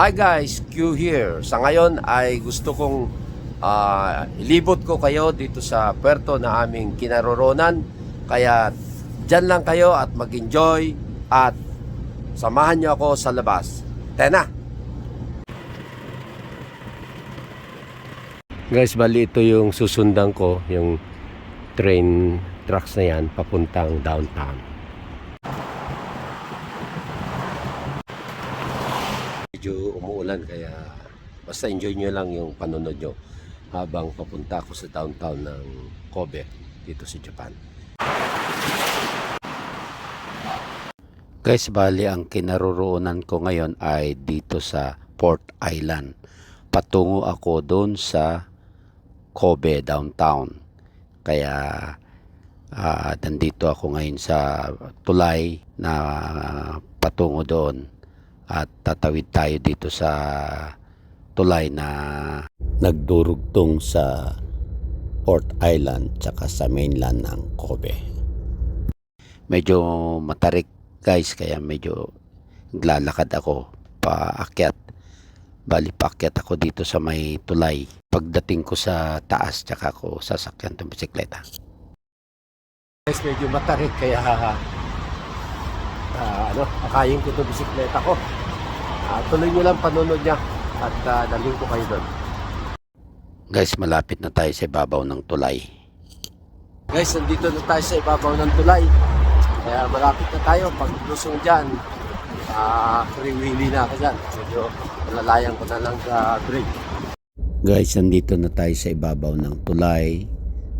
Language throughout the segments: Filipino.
Hi guys, Q here. Sa ngayon ay gusto kong ah, ilibot ko kayo dito sa puerto na aming kinaroroonan. Kaya dyan lang kayo at mag-enjoy at samahan nyo ako sa labas. Tena! Guys, bali ito yung susundan ko, yung train tracks na yan papuntang downtown. Medyo umuulan kaya basta enjoy nyo lang yung panonood nyo habang papunta ako sa downtown ng Kobe dito sa Japan. Guys, bali ang kinaroroonan ko ngayon ay dito sa Port Island. Patungo ako doon sa Kobe downtown. Kaya ah, nandito ako ngayon sa tulay na patungo doon at tatawid tayo dito sa tulay na nagdurugtong sa Port Island tsaka sa mainland ng Kobe. Medyo matarik guys kaya medyo naglalakad ako paakyat. Bali paakyat ako dito sa may tulay. Pagdating ko sa taas tsaka ako sasakyan ng bisikleta. Guys, medyo matarik kaya ah, ano, akayin ko 'tong bisikleta ko. Ah, tuloy nyo lang panonood niya at uh, dalhin ko kayo doon. Guys, malapit na tayo sa ibabaw ng tulay. Guys, nandito na tayo sa ibabaw ng tulay. Kaya malapit na tayo. Pag lusong dyan, ah, free wheelie na ako dyan. Medyo malalayan ko na lang sa brake. Guys, nandito na tayo sa ibabaw ng tulay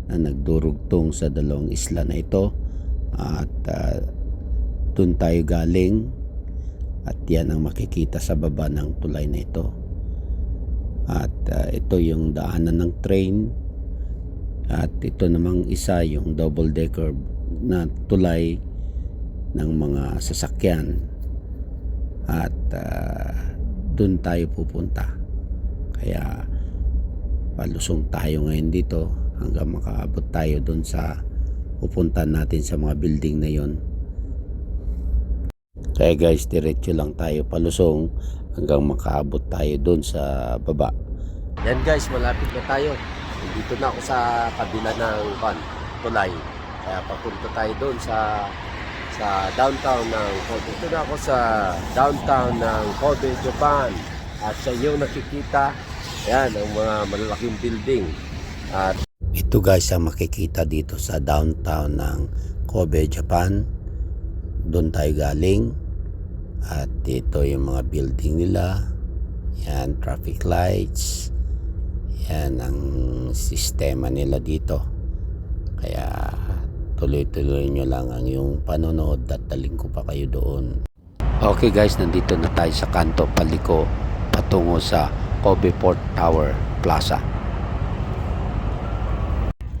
na nagdurugtong sa dalawang isla na ito. At uh, doon tayo galing at yan ang makikita sa baba ng tulay na ito. At uh, ito yung daanan ng train at ito namang isa yung double decker na tulay ng mga sasakyan at uh, doon tayo pupunta. Kaya palusong tayo ngayon dito hanggang makaabot tayo doon sa pupunta natin sa mga building na yon. Kaya guys, diretso lang tayo palusong hanggang makaabot tayo doon sa baba. Yan guys, malapit na tayo. Dito na ako sa kabila ng van, tulay. Kaya papunta tayo doon sa sa downtown ng Kobe. Dito na ako sa downtown ng Kobe, Japan. At sa iyo nakikita, yan, ang mga malalaking building. At Ito guys ang makikita dito sa downtown ng Kobe, Japan. Doon tayo galing. At ito yung mga building nila. Yan, traffic lights. Yan ang sistema nila dito. Kaya tuloy-tuloy nyo lang ang yung panonood at daling ko pa kayo doon. Okay guys, nandito na tayo sa kanto paliko patungo sa Kobe Port Tower Plaza.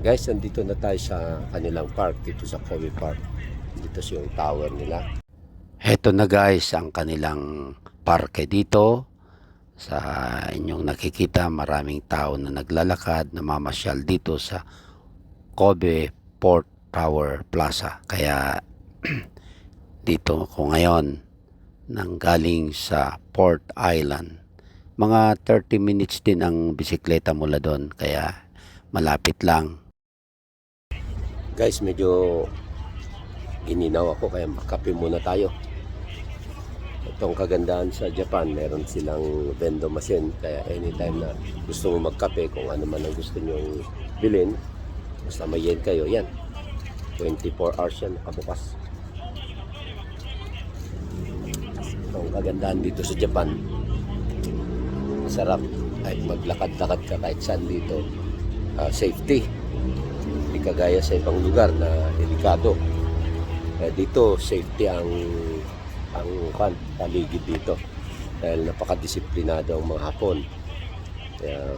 guys, nandito na tayo sa kanilang park, dito sa Kobe Park. Dito yung tower nila. Heto na guys ang kanilang parke dito. Sa inyong nakikita maraming tao na naglalakad, namamasyal dito sa Kobe Port Tower Plaza. Kaya dito ako ngayon nang galing sa Port Island. Mga 30 minutes din ang bisikleta mula doon kaya malapit lang. Guys, medyo gininaw ako kaya makape muna tayo. Itong kagandahan sa Japan, meron silang vending machine. Kaya anytime na gusto mo magkape, kung ano man ang gusto nyo bilhin, basta may yen kayo, yan. 24 hours yan, nakabukas. Itong kagandahan dito sa Japan, sarap kahit maglakad-lakad ka kahit saan dito. Ah, safety hindi kagaya sa ibang lugar na delikado. Eh, dito safety ang ang kan paligid dito dahil napakadisiplinado ang mga Hapon. Kaya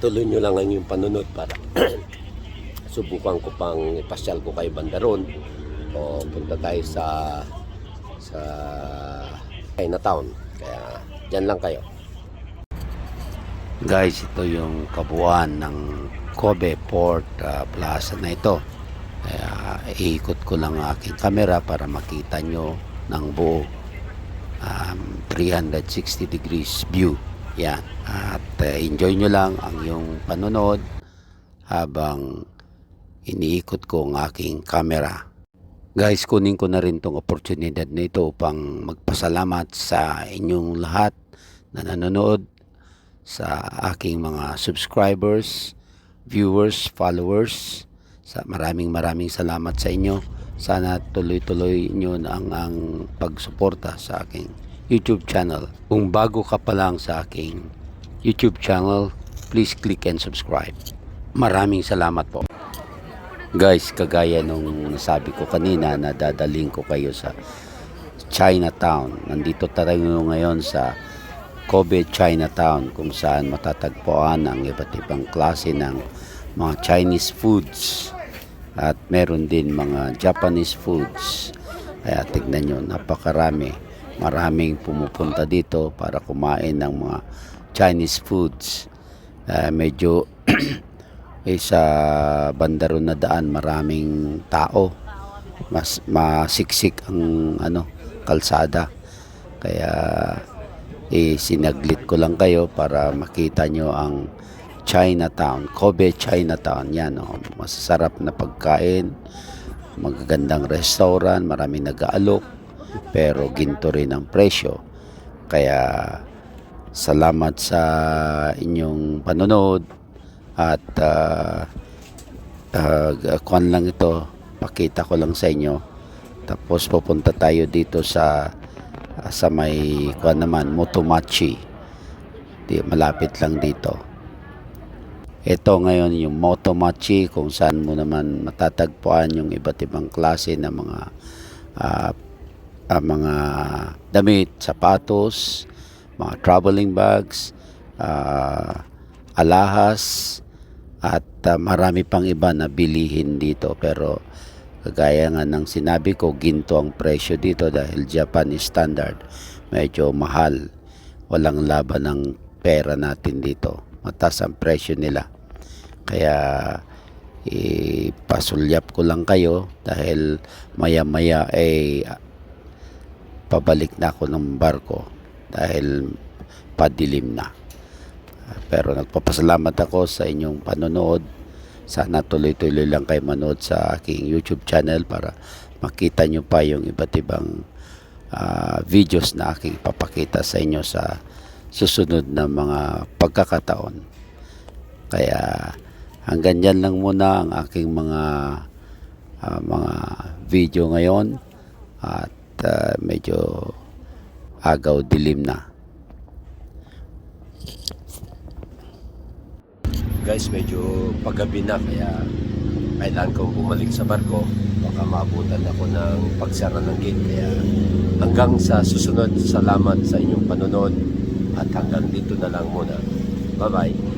tuloy nyo lang ang yung panunod para subukan ko pang ipasyal ko kay Bandaron o punta tayo sa sa Chinatown. Kaya dyan lang kayo. Guys, ito yung kabuuan ng Kobe Port ah, Plaza na ito. Kaya iikot ko ang aking camera para makita nyo ng buo. 360 degrees view. Yan. At uh, enjoy nyo lang ang yung panonood habang iniikot ko ang aking camera. Guys, kunin ko na rin tong oportunidad na ito upang magpasalamat sa inyong lahat na nanonood sa aking mga subscribers, viewers, followers. Sa maraming maraming salamat sa inyo. Sana tuloy-tuloy nyo ang, ang pagsuporta sa aking YouTube channel. Kung bago ka pa lang sa aking YouTube channel, please click and subscribe. Maraming salamat po. Guys, kagaya nung nasabi ko kanina na dadaling ko kayo sa Chinatown. Nandito tayo ngayon sa Kobe, Chinatown kung saan matatagpuan ang iba't ibang klase ng mga Chinese foods at meron din mga Japanese foods. Kaya tignan nyo, napakarami. Maraming pumupunta dito para kumain ng mga Chinese foods. Eh, medyo eh, sa bandaro na daan maraming tao. Mas masiksik ang ano kalsada. Kaya eh, sinaglit ko lang kayo para makita nyo ang Chinatown, Kobe Chinatown. Yan, oh, masasarap na pagkain, magagandang restaurant, maraming nag-aalok, pero ginto rin ang presyo. Kaya salamat sa inyong panonood at uh, uh, kuwan lang ito, pakita ko lang sa inyo. Tapos pupunta tayo dito sa sa may kuwan naman, Motomachi. Di, malapit lang dito. Ito ngayon yung Motomachi kung saan mo naman matatagpuan yung iba't ibang klase ng mga ah, ah, mga damit, sapatos, mga traveling bags, ah, alahas, at ah, marami pang iba na bilihin dito. Pero kagaya nga ng sinabi ko, ginto ang presyo dito dahil Japanese standard. Medyo mahal. Walang laban ng pera natin dito. Mataas ang presyo nila. Kaya ipasulyap ko lang kayo dahil maya-maya ay pabalik na ako ng barko dahil padilim na. Pero nagpapasalamat ako sa inyong panonood. Sana tuloy-tuloy lang kayo manood sa aking YouTube channel para makita nyo pa yung iba't ibang ah, videos na aking papakita sa inyo sa susunod na mga pagkakataon. Kaya hanggang dyan lang muna ang aking mga ah, mga video ngayon at ah, medyo agaw dilim na. Guys, medyo paggabi na kaya kailangan kong bumalik sa barko. Baka maabutan ako ng pagsara ng gate. Kaya hanggang sa susunod, salamat sa inyong panonood at hanggang dito na lang muna. Bye-bye.